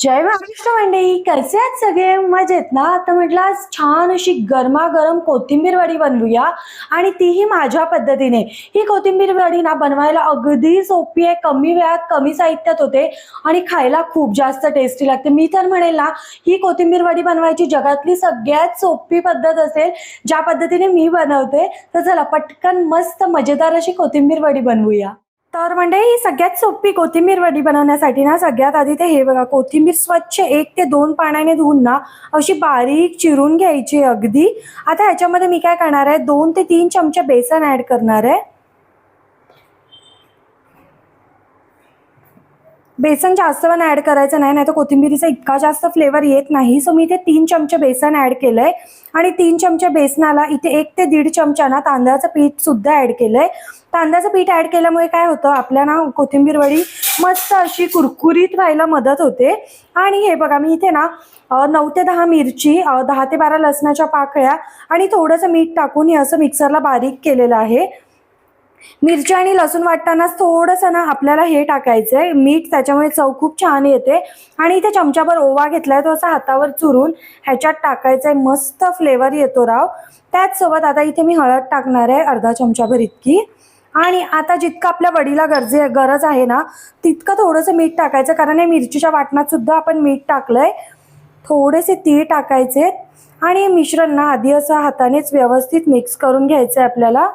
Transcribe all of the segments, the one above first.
जय महाराष्ट्र मंडळी कसे आहेत सगळे? मजेत ना? आता म्हटलं आज छान अशी गरमागरम कोथिंबीर वडी बनवूया. आणि तीही माझ्या पद्धतीने. ही कोथिंबीर वडी ना बनवायला अगदी सोपी आहे. कमी वेळात कमी साहित्यात होते. आणि खायला खूप जास्त टेस्टी लागते. मी तर म्हणेल ना ही कोथिंबीर वडी बनवायची जगातली सगळ्यात सोपी पद्धत असेल ज्या पद्धतीने मी बनवते. तर चला पटकन मस्त मजेदार अशी कोथिंबीर वडी बनवूया. तर म्हणजे ही सगळ्यात सोपी कोथिंबीर वडी बनवण्यासाठी ना सगळ्यात आधी ते हे बघा कोथिंबीर स्वच्छ एक ते दोन पाण्याने धुवून ना अशी बारीक चिरून घ्यायची अगदी. आता ह्याच्यामध्ये मी काय करणार आहे दोन ते तीन चमचे बेसन ऍड करणार आहे. बेसन जास्त पण ऍड करायचं नाही नाही तर कोथिंबिरीचा इतका जास्त फ्लेवर येत नाही. सो मी इथे तीन चमचे बेसन ऍड केलंय. आणि तीन चमचे बेसनाला इथे एक ते दीड चमचा ना तांदळाचं पीठ सुद्धा ऍड केलंय. तांदळाचं पीठ ऍड केल्यामुळे काय होतं? आपल्या ना कोथिंबीर वडी मस्त अशी कुरकुरीत व्हायला मदत होते. आणि हे बघा मी इथे ना नऊ ते दहा मिरची दहा ते बारा लसणाच्या पाकळ्या आणि थोडंसं मीठ टाकून हे असं मिक्सरला बारीक केलेलं आहे. मिरची आणि लसूण वाटतानाच थोडंसं ना आपल्याला हे टाकायचं आहे मीठ त्याच्यामुळे चव खूप छान येते. आणि इथे चमच्याभर ओवा घेतलाय तो असा हातावर चुरून ह्याच्यात टाकायचा आहे मस्त फ्लेवर येतो राव. त्याचसोबत आता इथे मी हळद टाकणार आहे अर्धा चमच्याभर इतकी. आणि आता जितकं आपल्या वडीला गरजे गरज आहे ना तितकं थोडंसं मीठ टाकायचं. कारण या मिरचीच्या वाटणात सुद्धा आपण मीठ टाकलंय. थोडेसे तीळ टाकायचे आणि मिश्रण ना आधी असं हातानेच व्यवस्थित मिक्स करून घ्यायचं आहे आपल्याला.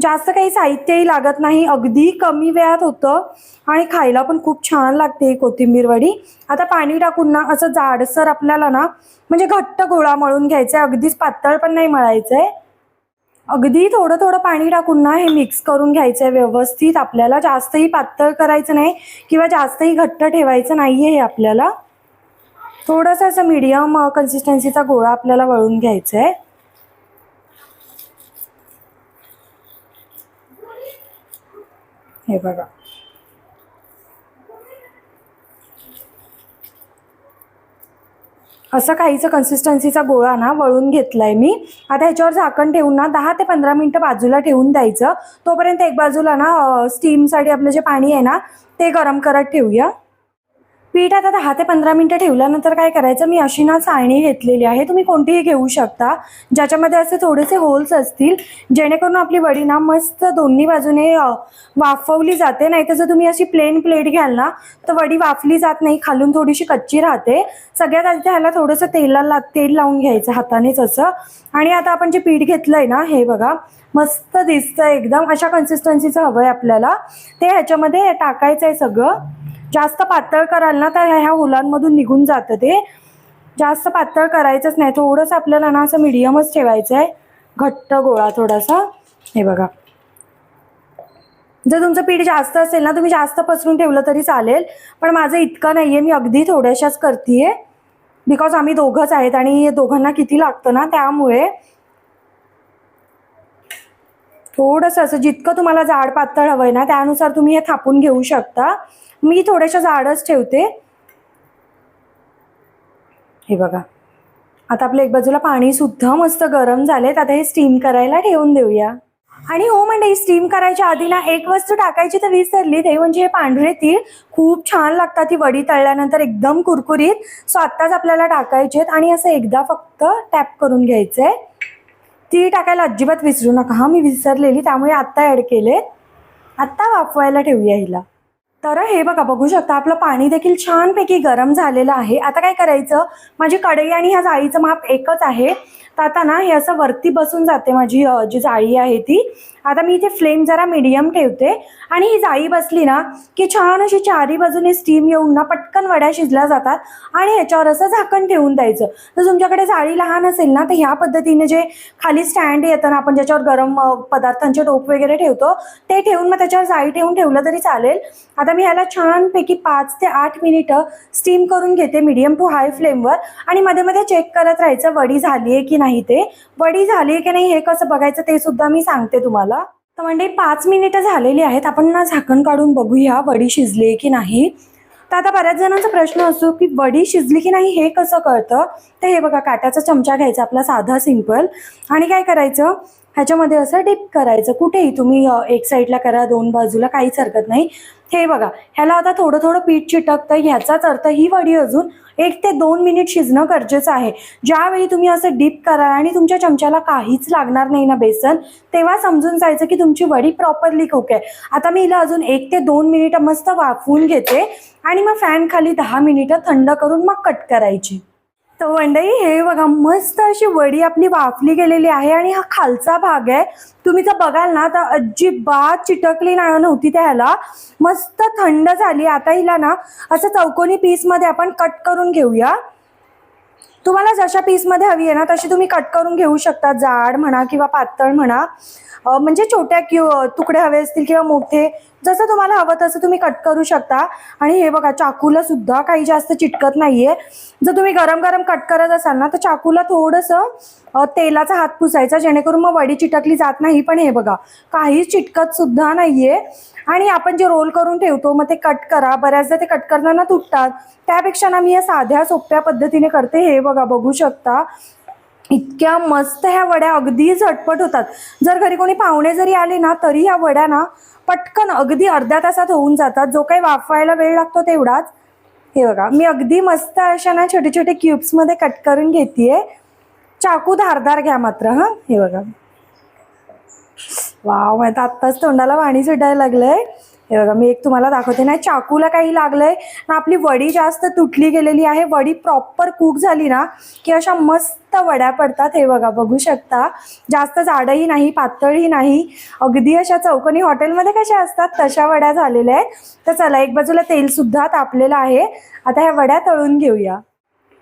जास्त काही साहित्यही लागत नाही अगदी कमी वेळात होतं आणि खायला पण खूप छान लागते ही कोथिंबीर वडी. आता पाणी टाकून ना असं जाडसर आपल्याला ना म्हणजे घट्ट गोळा मळून घ्यायचा आहे अगदीच पातळ पण नाही मळायचं आहे अगदी थोडं थोडं पाणी टाकून ना हे मिक्स करून घ्यायचं आहे व्यवस्थित. आपल्याला जास्तही पातळ करायचं नाही किंवा जास्तही घट्ट ठेवायचं नाही आहे हे आपल्याला. थोडंसं असं मीडियम कन्सिस्टन्सीचा गोळा आपल्याला वळून घ्यायचा आहे हे बघा. असं काहीचं कन्सिस्टन्सीचा गोळा ना वळून घेतलाय मी. आता ह्याच्यावर झाकण ठेवून ना दहा ते पंधरा मिनिटं बाजूला ठेवून द्यायचं. तोपर्यंत एक बाजूला ना स्टीमसाठी आपलं जे पाणी आहे ना ते गरम करत ठेवूया. पीठ आता दहा ते पंधरा मिनटं ठेवल्यानंतर काय करायचं? मी अशी ना चाळणी घेतलेली आहे. तुम्ही कोणतीही घेऊ शकता. ज्याच्यामध्ये असे थोडेसे होल्स असतील जेणेकरून आपली वडी ना मस्त दोन्ही बाजूने वाफवली जाते. नाही तर जर तुम्ही अशी प्लेन प्लेट घ्याल ना तर वडी वाफली जात नाही. खालून थोडीशी कच्ची राहते. सगळ्यात आधी ह्याला थोडंसं तेलाला तेल लावून घ्यायचं हातानेच असं. आणि आता आपण जे पीठ घेतलंय ना हे बघा मस्त दिसतं एकदम. अशा कन्सिस्टन्सीचं हवं आहे आपल्याला. ते ह्याच्यामध्ये टाकायचं आहे सगळं. जास्त पातळ कराल ना तर ह्या हुलांमधून निघून जातं ते. जास्त पातळ करायचंच नाही. थोडंसं आपल्याला ना असं मिडियमच ठेवायचं आहे. घट्ट गोळा थोडासा. हे बघा. जर तुमचं पीठ जास्त असेल ना तुम्ही जास्त पसरून ठेवलं तरी चालेल. पण माझं इतकं नाही आहे मी अगदी थोड्याशाच करते बिकॉज आम्ही दोघंच आहेत आणि दोघांना किती लागतं ना त्यामुळे थोडंसं असं जितकं तुम्हाला जाड पातळ हवं आहे ना त्यानुसार तुम्ही हे थापून घेऊ शकता. मी थोड्याशा जाडच ठेवते. हे बघा. आता आपल्या एक बाजूला पाणी सुद्धा मस्त गरम झालेत आता हे स्टीम करायला ठेवून देऊया. आणि हो म्हणजे स्टीम करायच्या आधी ना एक वस्तू टाकायची तर विसरली ते म्हणजे हे पांढरे तीळ खूप छान लागतात. ती वडी तळल्यानंतर एकदम कुरकुरीत. सो आत्ताच आपल्याला टाकायचे आहेत आणि असं एकदा फक्त टॅप करून घ्यायचंय. ती टाकायला अजिबात विसरू नका. हा मी विसरलेली त्यामुळे आत्ता ॲड केले आत्ता वाफवायला ठेवूया हिला. तर हे बघा बघू शकता आपलं पाणी देखील छानपैकी गरम झालेलं आहे. आता काय करायचं? माझी कढई आणि ह्या जाळीचं माप एकच आहे. तर आता ना हे असं वरती बसून जाते माझी जी जाळी आहे ती. आता मी इथे फ्लेम जरा मीडियम ठेवते. आणि ही जाळी बसली ना की छान अशी चारी बाजूने स्टीम येऊन ना पटकन वड्या शिजल्या जातात. आणि ह्याच्यावर असं झाकण ठेवून द्यायचं. तर तुमच्याकडे जाळी लहान असेल ना तर ह्या पद्धतीने जे खाली स्टँड येतं ना आपण ज्याच्यावर गरम पदार्थांचे टोप वगैरे ठेवतो ते ठेवून मग त्याच्यावर जाळी ठेवून ठेवलं तरी चालेल. आता मी ह्याला छानपैकी पाच ते आठ मिनिटं स्टीम करून घेते मीडियम टू हाय फ्लेमवर आणि मध्ये मध्ये चेक करत राहायचं वडी झाली आहे की नाही ते. वडी झाली आहे की नाही हे कसं बघायचं ते सुद्धा मी सांगते तुम्हाला. तर म्हणजे पाच मिनिटं झालेली आहेत. आपण ना झाकण काढून बघूया वडी शिजली आहे की नाही. तर आता बऱ्याच जणांचा प्रश्न असतो की वडी शिजली की नाही हे कसं कळतं? तर हे बघा काट्याचा चमचा घ्यायचा आपला साधा सिंपल आणि काय करायचं? ह्याच्यामध्ये असं डिप करायचं. कुठेही तुम्ही एक साईडला करा दोन बाजूला काहीच हरकत नाही. हे बघा ह्याला आता थोडं थोडं पीठ चिटकतं ह्याचाच अर्थ ही वडी अजून एक ते दोन मिनिट शिजणं गरजेचं आहे. ज्यावेळी तुम्ही असं डीप करा आणि तुमच्या चमच्याला काहीच लागणार नाही ना बेसन तेव्हा समजून जायचं की तुमची वडी प्रॉपरली कुक आहे. आता मी हिला अजून एक ते दोन मिनिटं मस्त वाफवून घेते आणि मग फॅन खाली दहा मिनिटं थंड करून मग कट करायची. तर मंडई हे बघा मस्त अशी वडी आपली वाफली गेलेली आहे आणि हा खालचा भाग आहे. तुम्ही जर बघाल ना तर अजिबात चिटकली ना नव्हती त्या ह्याला. मस्त थंड झाली. आता हिला ना असं चौकोनी पीसमध्ये आपण कट करून घेऊया. तुम्हाला जशा पीसमध्ये हवी आहे ना तशी तुम्ही कट करून घेऊ शकता. जाड म्हणा किंवा पातळ म्हणा. म्हणजे छोट्या किव तुकडे हवे असतील किंवा मोठे जसं तुम्हाला हवं तसं तुम्ही कट करू शकता. आणि हे बघा चाकूला सुद्धा काही जास्त चिटकत नाहीये. जर तुम्ही गरम गरम कट करत असाल ना तर चाकूला थोडंसं तेलाचा हात पुसायचा जेणेकरून मग वडी चिटकली जात नाही. पण हे बघा काहीच चिटकत सुद्धा नाहीये. आणि आपण जे रोल करून ठेवतो मग ते कट करा. बऱ्याचदा ते कट करताना तुटतात. त्यापेक्षा ना मी या साध्या सोप्या पद्धतीने करते. हे बघा. बघू शकता. इतक्या मस्त ह्या वड्या अगदी झटपट होतात. जर घरी कोणी पाहुणे जरी आले ना तरी ह्या वड्या ना पटकन अगदी अर्ध्या तासात होऊन जातात. जो काही वाफवायला वेळ लागतो तेवढाच. हे बघा मी अगदी मस्त अशा ना छोटे छोटे क्यूब्समध्ये कट करून घेतेय. चाकू धारदार घ्या मात्र हां? हे बघा. वाव आता आत्ताच तोंडाला पाणी सुटायला लागलंय. हे बघा मी एक तुम्हाला दाखवते नाही चाकूला काही लागलंय ना आपली वडी जास्त तुटली गेलेली आहे. वडी प्रॉपर कुक झाली ना की अशा मस्त वड्या पडतात. हे बघा बघू शकता. जास्त जाडही नाही पातळही नाही. अगदी अशा चौकोनी हॉटेलमध्ये कशा असतात? तशा वड्या झालेल्या आहेत. तर चला एक बाजूला तेल सुद्धा तापलेलं आहे. आता ह्या वड्या तळून घेऊया.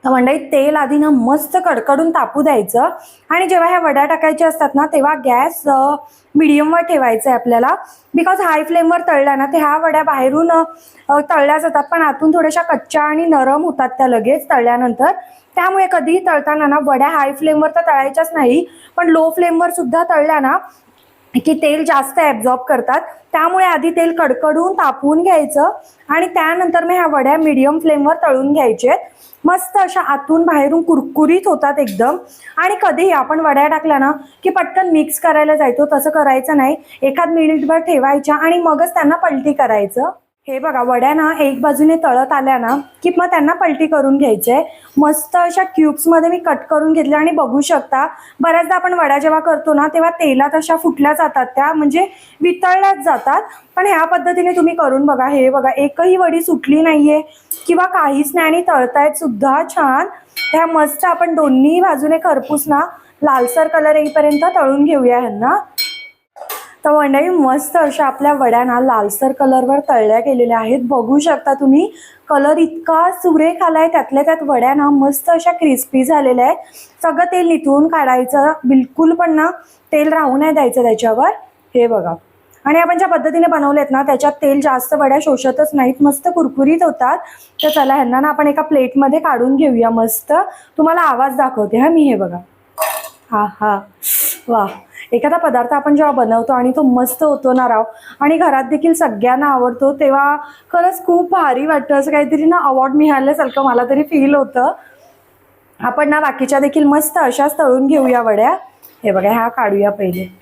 तर मंडळी तेल आधी ना मस्त कडकडून तापू द्यायचं आणि जेव्हा ह्या वड्या टाकायच्या असतात ना तेव्हा गॅस मिडियमवर ठेवायचं आहे आपल्याला. बिकॉज हाय फ्लेमवर तळल्या ना ते ह्या वड्या बाहेरून तळल्या जातात. पण आतून थोड्याशा कच्च्या आणि नरम होतात त्या लगेच तळल्यानंतर. त्यामुळे कधीही तळताना ना वड्या हाय फ्लेमवर तर तळायच्याच नाही पण लो फ्लेमवर सुद्धा तळल्या ना की तेल जास्त ॲब्झॉर्ब करतात. त्यामुळे आधी तेल कडकडून तापवून घ्यायचं आणि त्यानंतर मग ह्या वड्या मिडियम फ्लेमवर तळून घ्यायचे. मस्त अशा आतून बाहेरून कुरकुरीत होतात एकदम. आणि कधीही आपण वड्या टाकल्या ना की पटकन मिक्स करायला जायचो तसं करायचं नाही. एखाद मिनिटभर ठेवायच्या आणि मगच त्यांना पलटी करायचं. हे बघा वड्या ना एक बाजूने तळत आल्या ना की मग त्यांना पलटी करून घ्यायचे. मस्त अशा क्यूब्समध्ये मी कट करून घेतल्या आणि बघू शकता बऱ्याचदा आपण वड्या जेव्हा करतो ना तेव्हा तेलात अशा फुटल्या जातात त्या म्हणजे वितळल्याच जातात. पण ह्या पद्धतीने तुम्ही करून बघा हे बघा एकही वडी सुटली नाहीये किंवा काहीच नाही आणि तळतायत सुद्धा छान. ह्या मस्त आपण दोन्ही बाजूने खरपूस ना लालसर कलर येईपर्यंत तळून घेऊया ह्यांना. तर मंडळी मस्त अशा आपल्या वड्याना लालसर कलरवर तळल्या गेलेल्या आहेत. बघू शकता तुम्ही कलर इतका सुरेख आलाय. त्यातल्या त्यात वड्याना मस्त अशा क्रिस्पी झालेल्या आहेत. सगळं तेल निथळून काढायचं. बिलकुल पण ना तेल राहू नाही द्यायचं त्याच्यावर. हे बघा. आणि आपण ज्या पद्धतीने बनवलेत ना त्याच्यात तेल जास्त वड्या शोषतच नाहीत. मस्त कुरकुरीत होतात. तर चला ह्यांना ना आपण एका प्लेटमध्ये काढून घेऊया मस्त. तुम्हाला आवाज दाखवते हा मी हे बघा. हा हा. वा एखादा पदार्थ आपण जेव्हा बनवतो आणि तो मस्त होतो ना राव आणि घरात देखील सगळ्यांना आवडतो तेव्हा खरंच खूप भारी वाटतं. असं काहीतरी ना अवॉर्ड मिळाल्यासारखं मला तरी फील होतं. आपण ना बाकीच्या देखील मस्त अशाच तळून घेऊया वड्या. हे बघा ह्या काढूया पहिले.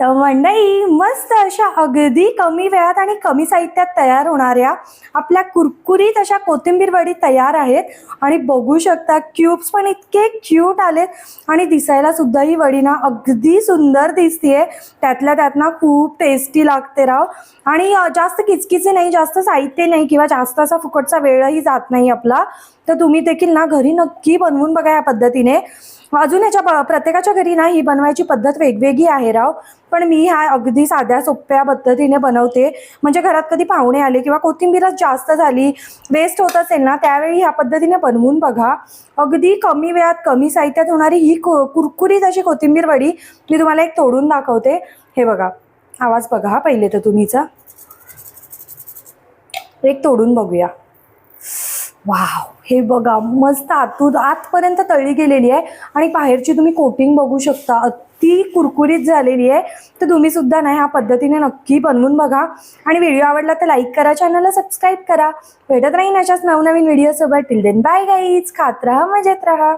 तर मंडई मस्त अशा अगदी कमी वेळात आणि कमी साहित्यात तयार होणाऱ्या आपल्या कुरकुरीत अशा कोथिंबीर वडी तयार आहेत. आणि बघू शकता क्यूब्स पण इतके क्यूट आलेत. आणि दिसायला सुद्धा ही वडी ना अगदी सुंदर दिसतीये. त्यातल्या त्यात ना खूप टेस्टी लागते राव. आणि जास्त किचकिचे नाही जास्त साहित्य नाही किंवा जास्त असा फुकटचा वेळही जात नाही आपला. तर तुम्ही देखील ना घरी नक्की बनवून बघा या पद्धतीने. अजून ह्याच्या प- प्रत्येकाच्या घरी ना ही बनवायची पद्धत वेगवेगळी आहे राव. पण मी ह्या अगदी साध्या सोप्या पद्धतीने बनवते. म्हणजे घरात कधी पाहुणे आले किंवा कोथिंबीरच जास्त झाली वेस्ट होत असेल ना त्यावेळी ह्या पद्धतीने बनवून बघा. अगदी कमी वेळात कमी साहित्यात होणारी ही कुरकुरीत अशी कोथिंबीर वडी मी तुम्हाला एक तोडून दाखवते. हे बघा आवाज बघा हा पहिले तर तुम्हीचा. एक तोडून बघूया. वाव हे बघा मस्त आतून आतपर्यंत तळली गेलेली आहे. आणि बाहेरची तुम्ही कोटिंग बघू शकता. अति कुरकुरीत झालेली आहे. तर तुम्ही सुद्धा ना ह्या पद्धतीने नक्की बनवून बघा. आणि व्हिडिओ आवडला तर लाईक करा चॅनलला सबस्क्राईब करा. भेटत राहीन अशाच नवनवीन व्हिडिओसोबत टिल देन बाय गाईज खात राहा मजेत राहा.